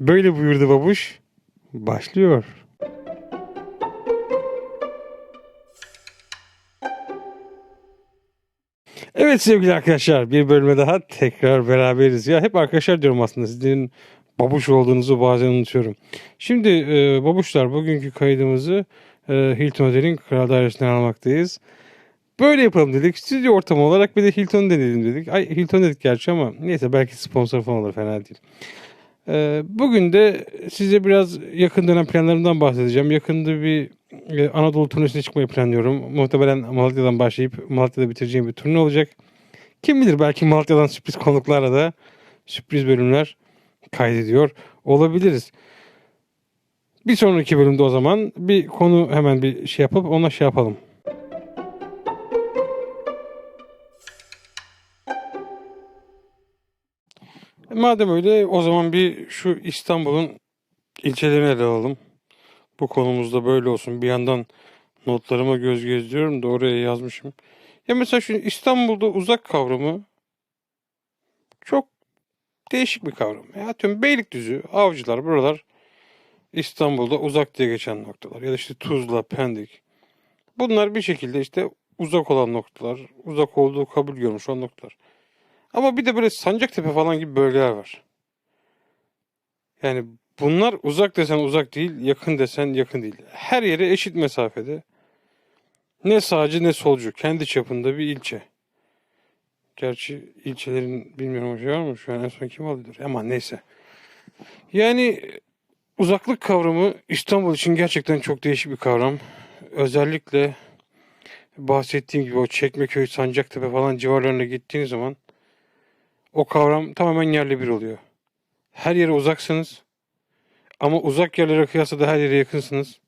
Böyle buyurdu babuş. Başlıyor. Evet sevgili arkadaşlar bir bölüme daha tekrar beraberiz. Ya hep arkadaşlar diyorum aslında sizin babuş olduğunuzu bazen unutuyorum. Şimdi e, babuşlar bugünkü kaydımızı e, Hilton Otel'in kral dairesinden almaktayız. Böyle yapalım dedik. Stüdyo ortamı olarak bir de Hilton deneyelim dedik. Ay Hilton dedik gerçi ama neyse belki sponsor falan olur fena değil. Ee, bugün de size biraz yakın dönem planlarımdan bahsedeceğim. Yakında bir e, Anadolu turnesine çıkmayı planlıyorum. Muhtemelen Malatya'dan başlayıp Malatya'da bitireceğim bir turne olacak. Kim bilir belki Malatya'dan sürpriz konuklarla da sürpriz bölümler kaydediyor olabiliriz. Bir sonraki bölümde o zaman bir konu hemen bir şey yapıp ona şey yapalım. Madem öyle o zaman bir şu İstanbul'un ilçelerini ele alalım. Bu konumuzda böyle olsun. Bir yandan notlarıma göz gezdiriyorum da oraya yazmışım. Ya mesela şu İstanbul'da uzak kavramı çok değişik bir kavram. Ya tüm Beylikdüzü, Avcılar buralar İstanbul'da uzak diye geçen noktalar. Ya da işte Tuzla, Pendik. Bunlar bir şekilde işte uzak olan noktalar. Uzak olduğu kabul görmüş olan noktalar. Ama bir de böyle Sancaktepe falan gibi bölgeler var. Yani bunlar uzak desen uzak değil, yakın desen yakın değil. Her yere eşit mesafede. Ne sağcı ne solcu. Kendi çapında bir ilçe. Gerçi ilçelerin bilmiyorum şey var mı? Şu an en son kim alıyor? Ama neyse. Yani uzaklık kavramı İstanbul için gerçekten çok değişik bir kavram. Özellikle bahsettiğim gibi o Çekmeköy, Sancaktepe falan civarlarına gittiğiniz zaman o kavram tamamen yerli bir oluyor. Her yere uzaksınız ama uzak yerlere kıyasla da her yere yakınsınız.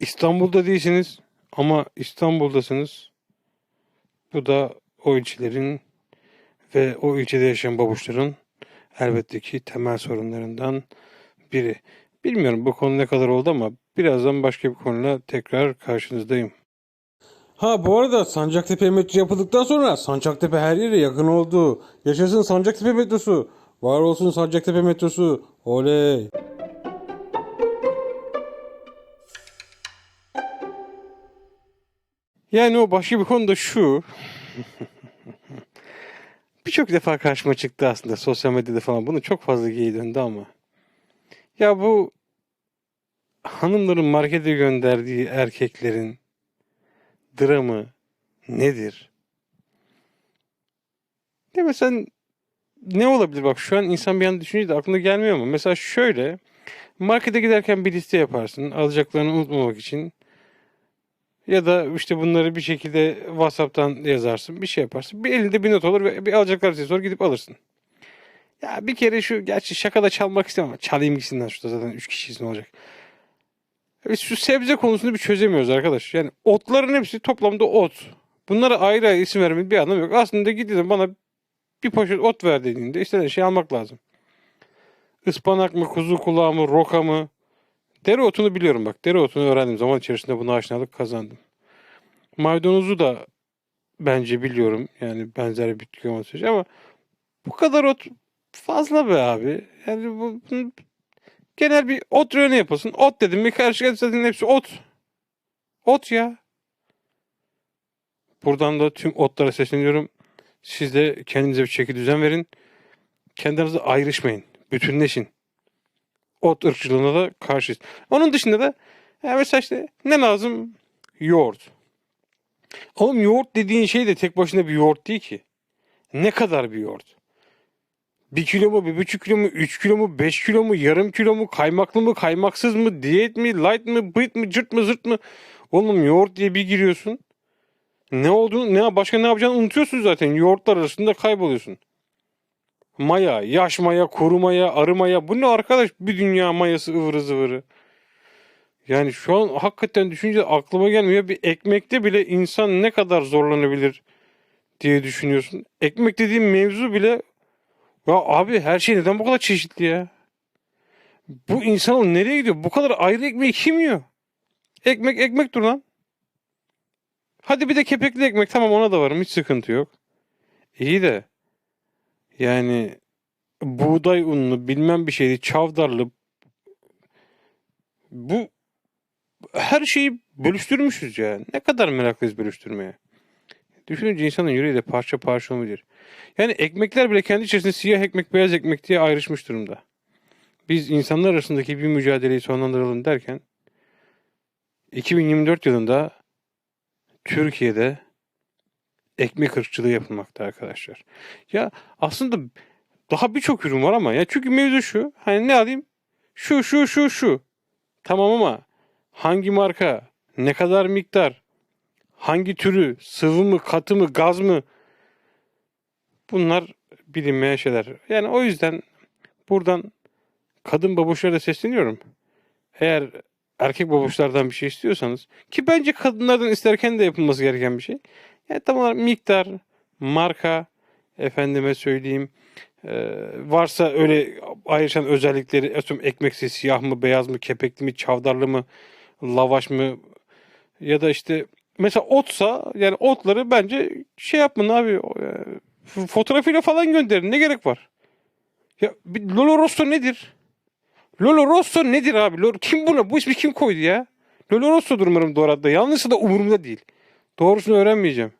İstanbul'da değilsiniz ama İstanbul'dasınız. Bu da o ilçelerin ve o ilçede yaşayan babuşların elbette ki temel sorunlarından biri. Bilmiyorum bu konu ne kadar oldu ama birazdan başka bir konuyla tekrar karşınızdayım. Ha bu arada Sancaktepe metro yapıldıktan sonra Sancaktepe her yere yakın oldu. Yaşasın Sancaktepe metrosu. Var olsun Sancaktepe metrosu. Oley. Yani o başka bir konu da şu. Birçok defa karşıma çıktı aslında sosyal medyada falan. Bunu çok fazla geyi döndü ama. Ya bu hanımların markete gönderdiği erkeklerin dramı nedir? Ya mesela ne olabilir? Bak şu an insan bir an düşününce de aklına gelmiyor mu? Mesela şöyle markete giderken bir liste yaparsın alacaklarını unutmamak için. Ya da işte bunları bir şekilde WhatsApp'tan yazarsın. Bir şey yaparsın. Bir elinde bir not olur ve bir alacaklar listesi olur gidip alırsın. Ya bir kere şu gerçi şakada çalmak istemem çalayım gitsinler şurada zaten 3 kişiyiz ne olacak. Biz şu sebze konusunu bir çözemiyoruz arkadaş. Yani otların hepsi toplamda ot. Bunlara ayrı ayrı isim vermenin bir anlamı yok. Aslında gidin bana bir poşet ot ver dediğinde istediğin şey almak lazım. Ispanak mı, kuzu kulağı mı, roka mı? Dereotunu biliyorum bak. Dereotunu öğrendim. Zaman içerisinde buna aşinalık kazandım. Maydanozu da bence biliyorum. Yani benzer bir bitki olması ama bu kadar ot fazla be abi. Yani bu, bu- genel bir ot reyonu yapılsın. Ot dedim mi karşı karşıya hepsi ot. Ot ya. Buradan da tüm otlara sesleniyorum. Siz de kendinize bir çeki düzen verin. Kendinize ayrışmayın. Bütünleşin. Ot ırkçılığına da karşıyız. Onun dışında da ya mesela işte ne lazım? Yoğurt. Oğlum yoğurt dediğin şey de tek başına bir yoğurt değil ki. Ne kadar bir yoğurt? Bir kilo mu, bir buçuk kilo mu, üç kilo mu, beş kilo mu, yarım kilo mu, kaymaklı mı, kaymaksız mı, diyet mi, light mı, bıyıt mı, cırt mı, zırt mı? Oğlum yoğurt diye bir giriyorsun. Ne olduğunu, ne başka ne yapacağını unutuyorsun zaten. Yoğurtlar arasında kayboluyorsun. Maya, yaş maya, kuru maya, arı maya. Bu ne arkadaş? Bir dünya mayası ıvırı zıvırı. Yani şu an hakikaten düşünce aklıma gelmiyor. Bir ekmekte bile insan ne kadar zorlanabilir diye düşünüyorsun. Ekmek dediğim mevzu bile ya abi her şey neden bu kadar çeşitli ya? Bu insan nereye gidiyor? Bu kadar ayrı ekmeği kim yiyor? Ekmek ekmektir lan. Hadi bir de kepekli ekmek tamam ona da varım hiç sıkıntı yok. İyi de yani buğday unlu bilmem bir şeydi çavdarlı bu her şeyi bölüştürmüşüz ya. Ne kadar meraklıyız bölüştürmeye. Düşününce insanın yüreği de parça parça olabilir. Yani ekmekler bile kendi içerisinde siyah ekmek beyaz ekmek diye ayrışmış durumda. Biz insanlar arasındaki bir mücadeleyi sonlandıralım derken 2024 yılında Türkiye'de ekmek ırkçılığı yapılmakta arkadaşlar. Ya aslında daha birçok ürün var ama ya çünkü mevzu şu. Hani ne alayım? Şu şu şu şu. Tamam ama hangi marka, ne kadar miktar, hangi türü, sıvı mı, katı mı, gaz mı? Bunlar bilinmeyen şeyler. Yani o yüzden buradan kadın babuşlara da sesleniyorum. Eğer erkek babuşlardan bir şey istiyorsanız ki bence kadınlardan isterken de yapılması gereken bir şey. Yani tam olarak miktar, marka, efendime söyleyeyim e, varsa öyle ayrışan özellikleri atıyorum ekmeksi siyah mı beyaz mı kepekli mi çavdarlı mı lavaş mı ya da işte mesela otsa yani otları bence şey yapın abi e, fotoğrafıyla falan gönderin ne gerek var? Ya bir Lolo Rosso nedir? Lolo Rosso nedir abi? Lolo- kim buna? Bu ismi kim koydu ya? Lolo Rosso'dur umarım doğru. Yanlışsa da umurumda değil. Doğrusunu öğrenmeyeceğim.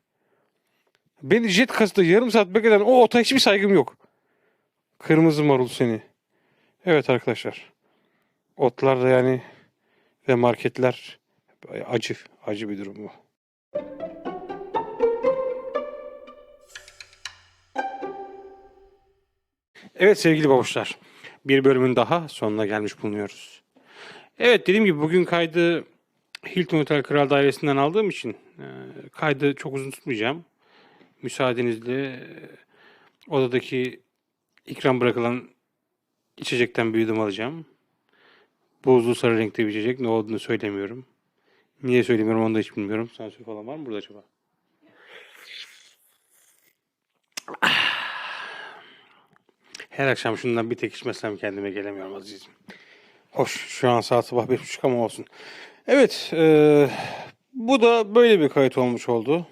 Beni jet kasıda yarım saat bekleten o ota hiçbir saygım yok. Kırmızı marul seni. Evet arkadaşlar. Otlar da yani ve marketler acı. Acı bir durum bu. Evet sevgili babuşlar. Bir bölümün daha sonuna gelmiş bulunuyoruz. Evet dediğim gibi bugün kaydı Hilton Otel Kral Dairesi'nden aldığım için e, kaydı çok uzun tutmayacağım. Müsaadenizle e, odadaki ikram bırakılan içecekten bir yudum alacağım. Buzlu sarı renkte bir içecek. Ne olduğunu söylemiyorum. Niye söylemiyorum onu da hiç bilmiyorum. Sansür falan var mı burada acaba? Her akşam şundan bir tek içmezsem kendime gelemiyorum azizim. Hoş şu an saat sabah beş buçuk ama olsun. Evet eee, bu da böyle bir kayıt olmuş oldu.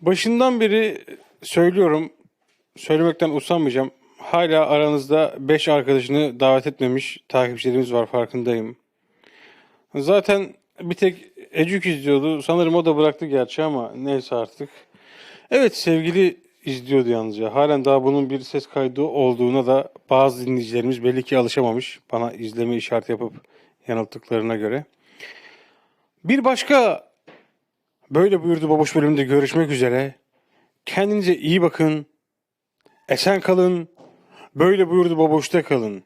Başından beri söylüyorum, söylemekten usanmayacağım. Hala aranızda 5 arkadaşını davet etmemiş takipçilerimiz var farkındayım. Zaten bir tek Ecük izliyordu. Sanırım o da bıraktı gerçi ama neyse artık. Evet sevgili izliyordu yalnızca. Halen daha bunun bir ses kaydı olduğuna da bazı dinleyicilerimiz belli ki alışamamış. Bana izleme işareti yapıp yanılttıklarına göre. Bir başka Böyle buyurdu babuş bölümünde görüşmek üzere. Kendinize iyi bakın. Esen kalın. Böyle buyurdu baboşta kalın.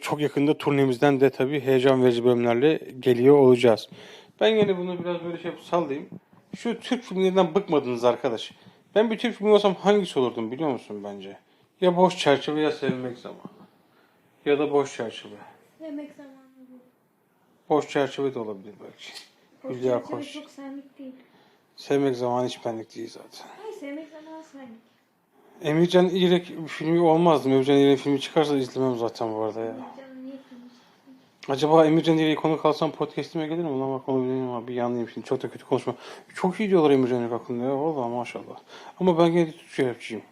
Çok yakında turnemizden de tabii heyecan verici bölümlerle geliyor olacağız. Ben yine bunu biraz böyle şey sallayayım. Şu Türk filmlerinden bıkmadınız arkadaş. Ben bir Türk filmi olsam hangisi olurdum biliyor musun bence? Ya Boş Çerçeve ya Sevmek Zamanı. Ya da Boş Çerçeve. Yemek zamanı. Boş Çerçeve de olabilir belki. Hülya Koş. Koç. Çok senlik değil. Sevmek Zamanı hiç benlik değil zaten. Hayır sevmek zamanı senlik. Emircan İrek filmi olmazdı. Emircan İrek filmi çıkarsa izlemem zaten bu arada ya. Canım niye filmi Acaba Emircan İrek'e konu kalsam podcast'ime gelir mi? Lan bak onu bilmiyorum ama bir yanlayayım şimdi. Çok da kötü konuşma. Çok iyi diyorlar Emircan İrek hakkında ya. Valla maşallah. Ama ben gene de Türkçe rapçiyim.